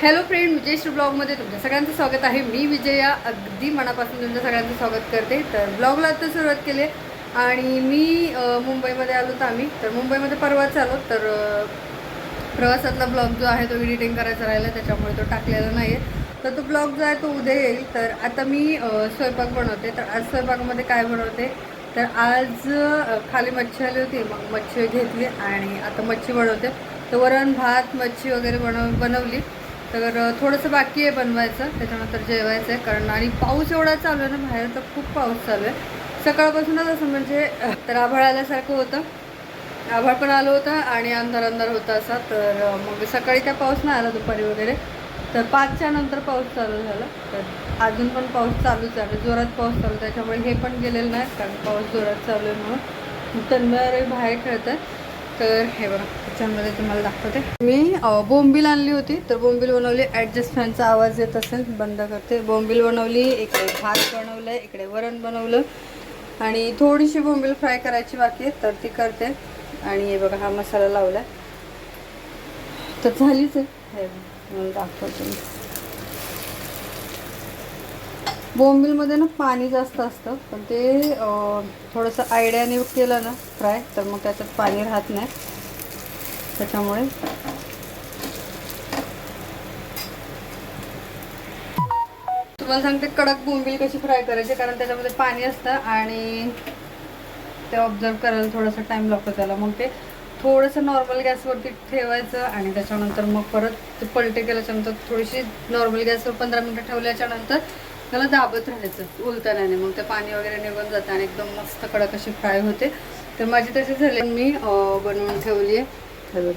Hello friend विजयश्री ब्लॉगमध्ये तुमच्या सगळ्यांचं स्वागत आहे. मी विजया अगदी मनापासून तुमच्या सगळ्यांचं स्वागत करते. तर ब्लॉगला आता सुरुवात केली आहे. आणि मी मुंबईमध्ये आलो तर आम्ही. तर मुंबईमध्ये परवाच आलो. तर प्रवासातला ब्लॉग जो आहे तो एडिटिंग करायचा राहिला. त्याच्यामुळे तो टाकलेला नाही आहे तर तो ब्लॉग जो आहे तो उद्या येईल. तर आता मी स्वयंपाक बनवते. तर आज स्वयंपाकामध्ये काय बनवते? तर आज खाली मच्छी आली होती. मग मच्छी घेतली आणि आता मच्छी बनवते. तर वरण भात मच्छी वगैरे बनव बनवली. तर थोडंसं बाकी आहे बनवायचं त्याच्यानंतर जेवायचं आहे. कारण आणि पाऊस एवढा चालू आहे ना बाहेर तर खूप पाऊस चालू आहे. सकाळपासूनच असं म्हणजे तर आभाळ आल्यासारखं होतं. आभाळ पण आलं होतं आणि अंधार अंधार होता असा. तर मग सकाळी काय पाऊस नाही आला दुपारी वगैरे. तर पाचच्या नंतर पाऊस चालू झाला. तर अजून पण पाऊस चालूच आहे. जोरात पाऊस चालू आहे. त्याच्यामुळे हे पण गेलेलं नाही कारण पाऊस जोरात चालू आहे म्हणून. तन्मय बाहेर खेळत आहे तर हे बघा त्याच्यामध्ये तुम्हाला दाखवते. मी बोंबील आणली होती तर बोंबील बनवली ॲडजस्ट फॅनचा आवाज येत असेल बंद करते. बोंबील बनवली इकडे भात बनवलं इकडे वरण बनवलं. आणि थोडीशी बोंबील फ्राय करायची बाकी आहे तर ती करते. आणि हे बघा हा मसाला लावला तर झालीच आहे. हे बघा, दाखवते बोंबीलमध्ये ना पाणी जास्त असतं पण ते थोडंसं आयडियाने केलं ना फ्राय तर मग त्याच्यात पाणी राहत नाही. त्याच्यामुळे तुम्हाला सांगते कडक बोंबील कशी फ्राय करायची कारण त्याच्यामध्ये पाणी असतं आणि ते ऑब्झर्व करायला थोडासा टाईम लागतो त्याला. मग ते थोडंसं नॉर्मल गॅसवरती ठेवायचं आणि त्याच्यानंतर मग परत ते पलटे केल्याच्यानंतर थोडीशी नॉर्मल गॅसवर पंधरा मिनटं ठेवल्याच्यानंतर त्याला दाबत राहायचं उलतानाने मग ते पाणी वगैरे निघून जातं आणि एकदम मस्त कडक अशी फ्राय होते. तर माझी तशी झाले. मी बनवून ठेवली आहे.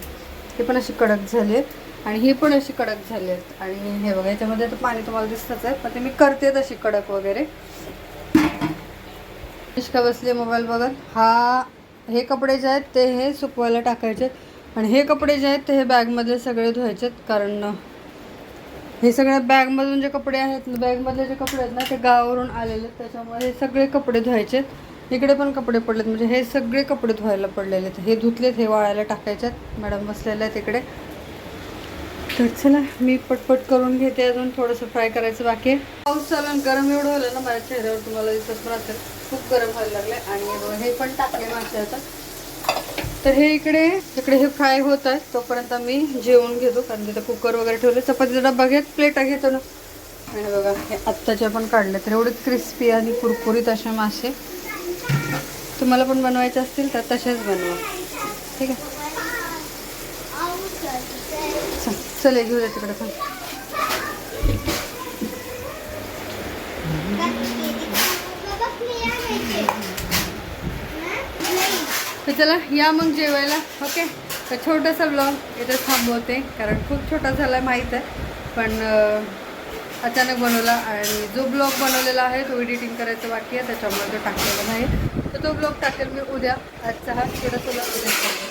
हे पण अशी कडक झाली आहेत. आणि ही पण अशी कडक झाली आहेत. आणि हे बघा याच्यामध्ये तर पाणी तुम्हाला दिसतच आहे पण ते मी करते तशी कडक वगैरे. निष्का बसली मोबाईल बघत. हा हे कपडे जे आहेत ते हे सुकवायला टाकायचे आणि हे कपडे जे आहेत ते हे बॅगमधले सगळे धुवायचे आहेत कारण हे सगळ्या बॅगमधून जे कपडे आहेत बॅगमधले जे कपडे आहेत ना ते गावावरून आलेले आहेत. त्याच्यामुळे हे सगळे कपडे धुवायचे इकडे पण कपडे पडलेत. म्हणजे हे सगळे कपडे धुवायला पडलेले आहेत. हे धुतलेत हे वाळायला टाकायच्यात मॅडम बसलेले आहेत इकडे. तर चला मी पटपट करून घेते अजून. थोडंसं फ्राय करायचं बाकी आहे. पाऊस चालू आणि गरम एवढं झालं ना माझ्या चेहऱ्यावर तुम्हाला दिसत पण असेल खूप गरम व्हायला लागलं आणि हे हे पण टाकले माझ्या आता तर हे इकडे इकडे हे फ्राय होत आहेत. तोपर्यंत मी जेवण घेतो कारण तिथे कुकर वगैरे ठेवले. चपाती डब्बा घेत प्लेटा घेतो ना. आणि बघा हे आत्ताचे पण काढले तर एवढे क्रिस्पी आणि कुरकुरीत असे मासे. तुम्हाला पण बनवायचे असतील तर तसेच बनवा. ठीक आहे? चल चल घेऊ दे तिकडे पण. तर चला या मग जेवायला ओके? तर छोटासा ब्लॉग इथं थांबवते कारण खूप छोटा झाला आहे माहीत आहे. पण अचानक बनवला आणि जो ब्लॉग बनवलेला आहे तो एडिटिंग करायचा बाकी आहे त्याच्यामुळे तो टाकलेला नाही. तर तो ब्लॉग टाकेल मी उद्या. आजचा हा छोटासा ब्लॉग उद्या.